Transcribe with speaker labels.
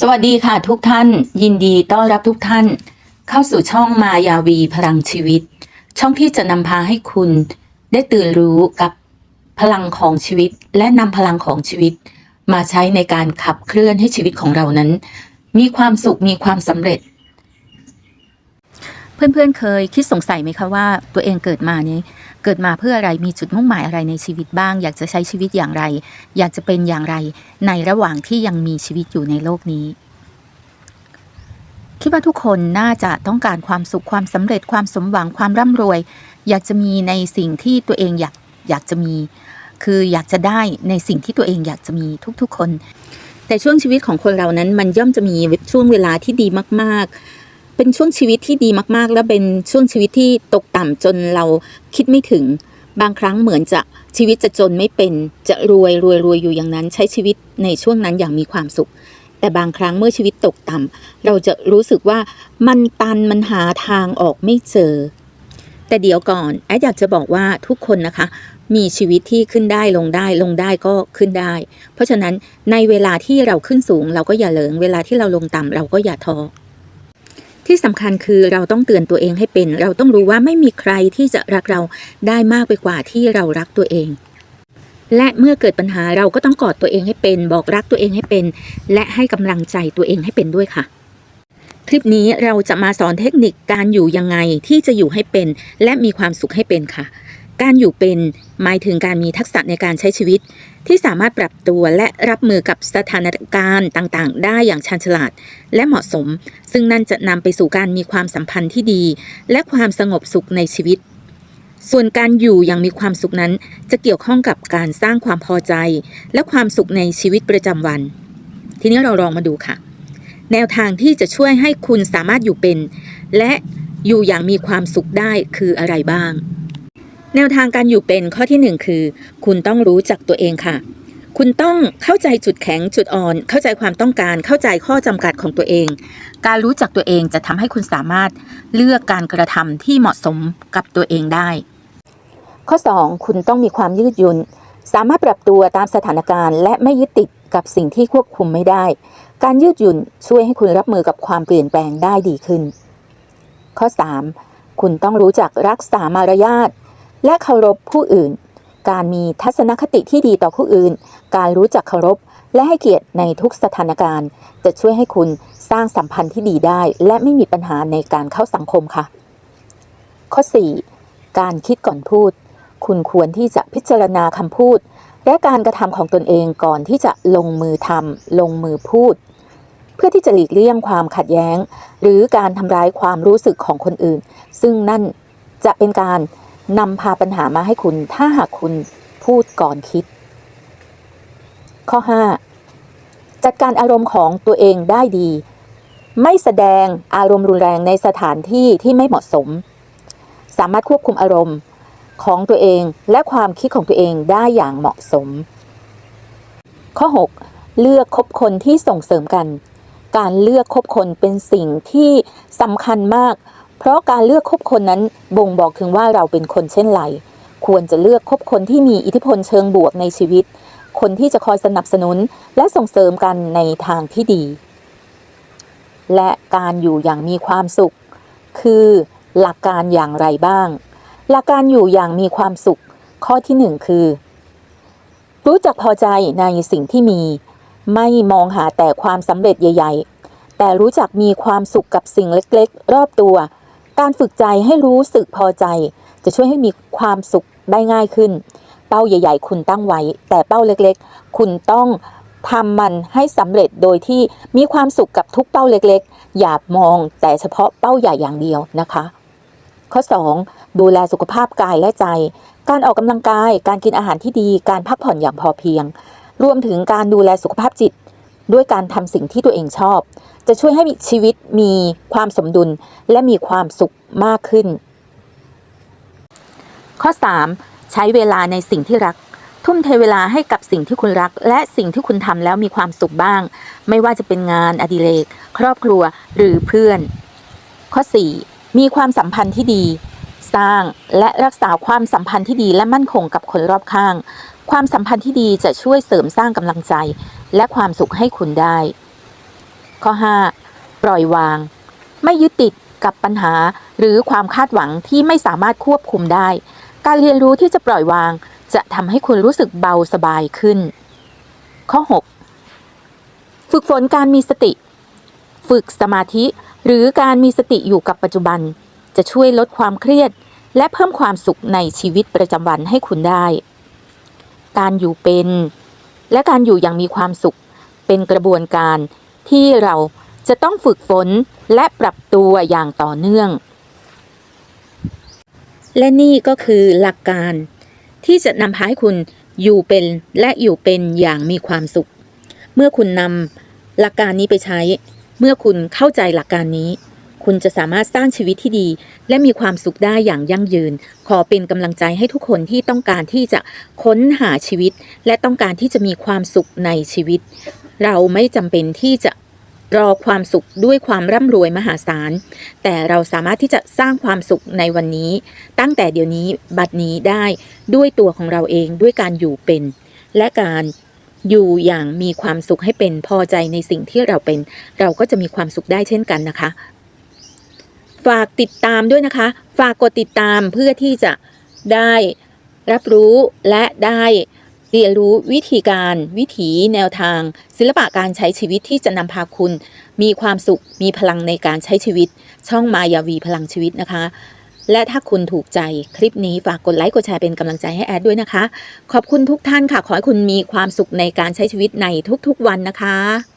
Speaker 1: สวัสดีค่ะทุกท่าน ยินดีต้อนรับทุกท่าน เข้าสู่ช่องมายาวีพลังชีวิต ช่องที่จะนำพาให้คุณ ได้ตื่นรู้กับพลังของชีวิต และนำพลังของชีวิต มาใช้ในการขับเคลื่อนให้ชีวิตของเรานั้น มีความสุขมีความสำเร็จ
Speaker 2: เพื่อนๆเคยคิดสงสัยไหมคะว่าตัวเองเกิดมานี้ เกิดมาเพื่ออะไรมีจุดมุ่งหมายอะไรในชีวิตบ้าง อยากจะใช้ชีวิตอย่างไร อยากจะเป็นอย่างไร ในระหว่างที่ยังมีชีวิตอยู่ในโลกนี้คิดว่าทุกคนน่าจะต้องการความสุขความสำเร็จความสมหวังความร่ำรวย อยากจะมีในสิ่งที่ตัวเองอยากอยากจะมี คืออยากจะได้ในสิ่งที่ตัวเองอยากจะมีทุกๆคน แต่ช่วงชีวิตของคนเรานั้นมันย่อมจะมีช่วงเวลาที่ดีมาก ๆ เป็นช่วงชีวิตที่ดีมากๆ และเป็นช่วงชีวิตที่ตกต่ำจนเราคิดไม่ถึง บางครั้งเหมือนจะชีวิตจะจนไม่เป็น จะรวยรวยรวยอยู่อย่างนั้นใช้ชีวิตในช่วงนั้นอย่างมีความสุข แต่บางครั้งเมื่อชีวิตตกต่ำเราจะรู้สึกว่ามันตันมันหาทางออกไม่เจอ แต่เดี๋ยวก่อนแอดอยากจะบอกว่าทุกคนนะคะ มีชีวิตที่ขึ้นได้ลงได้ลงได้ก็ขึ้นได้ เพราะฉะนั้นในเวลาที่เราขึ้นสูง เราก็อย่าเหลิงเวลาที่เราลงต่ำเราก็อย่าท้อ ที่สำคัญคือเราต้องเตือนตัวเองให้เป็น เราต้องรู้ว่าไม่มีใครที่จะรักเราได้มากไปกว่าที่เรารักตัวเอง และเมื่อเกิดปัญหาเราก็ต้องกอดตัวเองให้เป็น บอกรักตัวเองให้เป็น และให้กำลังใจตัวเองให้เป็นด้วยค่ะ คลิปนี้เราจะมาสอนเทคนิคการอยู่ยังไงที่จะอยู่ให้เป็น และมีความสุขให้เป็นค่ะ การอยู่เป็นหมายถึงการมีทักษะในการใช้ชีวิต ที่สามารถปรับตัวและรับมือกับสถานการณ์ต่างๆ ได้อย่างชาญฉลาด และเหมาะสม ซึ่งนั่นจะนำไปสู่การมีความสัมพันธ์ที่ดี และความสงบสุขในชีวิต ส่วนการอยู่อย่างมีความสุขนั้น จะเกี่ยวข้องกับการสร้างความพอใจ และความสุขในชีวิตประจำวัน ทีนี้เราลองมาดูค่ะ แนวทางที่จะช่วยให้คุณสามารถอยู่เป็น และอยู่อย่างมีความสุขได้คืออะไรบ้าง แนวทางการอยู่เป็นข้อที่หนึ่งคือ คุณต้องรู้จักตัวเองค่ะ คุณต้องเข้าใจจุดแข็งจุดอ่อน เข้าใจความต้องการเข้าใจข้อจำกัดของตัวเอง การรู้จักตัวเองจะทำให้คุณสามารถเลือกการกระทำที่เหมาะสมกับตัวเองได้ ข้อ 2 คุณต้องมีความยืดหยุ่นสามารถปรับตัวตามสถานการณ์และไม่ยึดติดกับสิ่งที่ควบคุมไม่ได้ การยืดหยุ่นช่วยให้คุณรับมือกับความเปลี่ยนแปลงได้ดีขึ้น ข้อ 3 คุณต้องรู้จักรักษามารยาท และเคารพผู้อื่น การมีทัศนคติที่ดีต่อผู้อื่น การรู้จักเคารพ และให้เกียรติในทุกสถานการณ์ จะช่วยให้คุณสร้างสัมพันธ์ที่ดีได้ และไม่มีปัญหาในการเข้าสังคมค่ะ ข้อ 4 การคิดก่อนพูด คุณควรที่จะพิจารณาคำพูด และการกระทำของตนเองก่อนที่จะลงมือทำลงมือพูด เพื่อที่จะหลีกเลี่ยงความขัดแย้ง หรือการทำร้ายความรู้สึกของคนอื่น ซึ่งนั่นจะเป็นการ นำพาปัญหามาให้คุณ ถ้าหากคุณพูดก่อนคิด ข้อ 5 จัดการอารมณ์ของตัวเองได้ดี ไม่แสดงอารมณ์รุนแรงในสถานที่ที่ไม่เหมาะสม สามารถควบคุมอารมณ์ของตัวเองและความคิดของตัวเองได้อย่างเหมาะสม ข้อ 6 เลือกคบคนที่ส่งเสริมกัน การเลือกคบคนเป็นสิ่งที่สำคัญมาก เพราะการเลือกคบคนนั้นบ่งบอกถึงว่าเราเป็นคนเช่นไร ควรจะเลือกคบคนที่มีอิทธิพลเชิงบวกในชีวิต คนที่จะคอยสนับสนุนและส่งเสริมกันในทางที่ดี และการอยู่อย่างมีความสุข คือหลักการอย่างไรบ้าง หลักการอยู่อย่างมีความสุข ข้อที่หนึ่งคือ รู้จักพอใจในสิ่งที่มี ไม่มองหาแต่ความสำเร็จใหญ่ ๆ แต่รู้จักมีความสุขกับสิ่งเล็กๆ รอบตัว การฝึกใจให้รู้สึกพอใจ จะช่วยให้มีความสุขได้ง่ายขึ้น เป้าใหญ่ ๆ คุณตั้งไว้ แต่เป้าเล็กๆ คุณต้องทำมันให้สำเร็จโดยที่มีความสุขกับทุกเป้าเล็กๆ อย่ามองแต่เฉพาะเป้าใหญ่อย่างเดียวนะคะ ข้อ 2 ดูแลสุขภาพกายและใจ การออกกำลังกาย การกินอาหารที่ดี การพักผ่อนอย่างพอเพียง รวมถึงการดูแลสุขภาพจิต ด้วยการทำสิ่งที่ตัวเองชอบ จะช่วยให้ชีวิตมีความสมดุลและมีความสุขมากขึ้น ข้อ 3 ใช้เวลาในสิ่งที่รัก ทุ่มเทเวลาให้กับสิ่งที่คุณรัก และสิ่งที่คุณทำแล้วมีความสุขบ้าง ไม่ว่าจะเป็นงานอดิเรก ครอบครัวหรือเพื่อน ข้อ 4 มีความสัมพันธ์ที่ดี สร้างและรักษาความสัมพันธ์ที่ดีและมั่นคงกับคนรอบข้าง ความสัมพันธ์ที่ดีจะช่วยเสริมสร้างกำลังใจ และความสุขให้คุณได้
Speaker 1: ข้อ 5 ปล่อยวาง ไม่ยึดติดกับปัญหาหรือความคาดหวังที่ไม่สามารถควบคุมได้ การเรียนรู้ที่จะปล่อยวาง จะทำให้คุณรู้สึกเบาสบายขึ้น ข้อ 6 ฝึกฝนการมีสติ ฝึกสมาธิ หรือการมีสติอยู่กับปัจจุบัน จะช่วยลดความเครียด และเพิ่มความสุขในชีวิตประจำวันให้คุณได้ การอยู่เป็น และการอยู่อย่างมีความสุข เป็นกระบวนการที่เราจะต้องฝึกฝนและปรับตัวอย่างต่อเนื่อง และนี่ก็คือหลักการ ที่จะนำพาให้คุณอยู่เป็นและอยู่เป็นอย่างมีความสุข เมื่อคุณนำหลักการนี้ไปใช้ เมื่อคุณเข้าใจหลักการนี้ คุณจะสามารถสร้างชีวิตที่ดี และมีความสุขได้อย่างยั่งยืน ขอเป็นกำลังใจให้ทุกคนที่ต้องการที่จะค้นหาชีวิต และต้องการที่จะมีความสุขในชีวิต เราไม่จำเป็นที่จะรอความสุขด้วยความร่ำรวยมหาศาล แต่เราสามารถที่จะสร้างความสุขในวันนี้ ตั้งแต่เดี๋ยวนี้บัดนี้ได้ด้วยตัวของเราเองด้วยการอยู่เป็น และการอยู่อย่างมีความสุขให้เป็นพอใจในสิ่งที่เราเป็น เราก็จะมีความสุขได้เช่นกันนะคะ ฝากติดตามด้วยนะคะ ฝากกดติดตามเพื่อที่จะได้รับรู้และได้เรียนรู้วิธีการวิถีแนวทาง ศิลปะการใช้ชีวิตที่จะนำพาคุณ มีความสุขมีพลังในการใช้ชีวิต ช่องมายาวีพลังชีวิตนะคะ และถ้าคุณถูกใจคลิปนี้ฝากกดไลค์กดแชร์เป็นกำลังใจให้แอดด้วยนะคะ ขอบคุณทุกท่านค่ะ ขอให้คุณมีความสุขในการใช้ชีวิตในทุกๆวันนะคะ